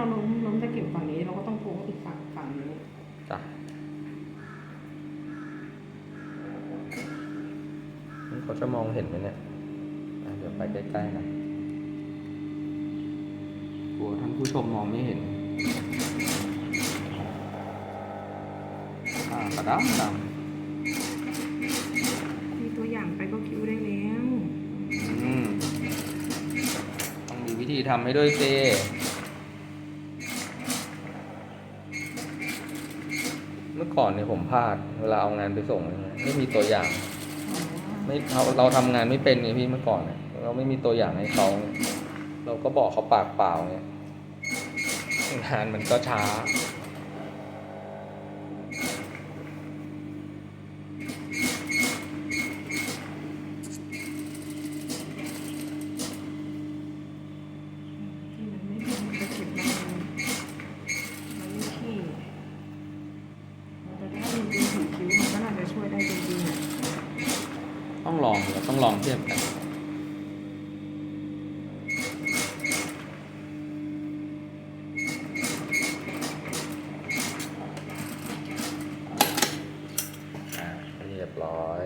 เราล้มล้มตะเข็บฝั่งนี้ เราก็ต้องโค้งอีกฝั่งฝั่งนี้จ้ะนี่เขาจะมองเห็นไหมเนี่ยอะเดี๋ยวไปใกล้ๆหนะกลัวท่านผู้ชมมองไม่เห็นอ่ากระดำดมีตัวอย่างไปก็คิ้วได้แล้วำอืม ต้องมีวิธีทำให้ด้วยเซเมื่อก่อนเนี่ยผมพลาดเวลาเอางานไปส่งเนี่ยไม่มีตัวอย่าง ไม่เราเราทำงานไม่เป็นไงพี่เมื่อก่อนเนี่ยเราไม่มีตัวอย่างให้เขาเราก็บอกเขาปากเปล่าเนี่ยงานมันก็ช้า ลองเราต้องลองเทียบกันเรียบร้อย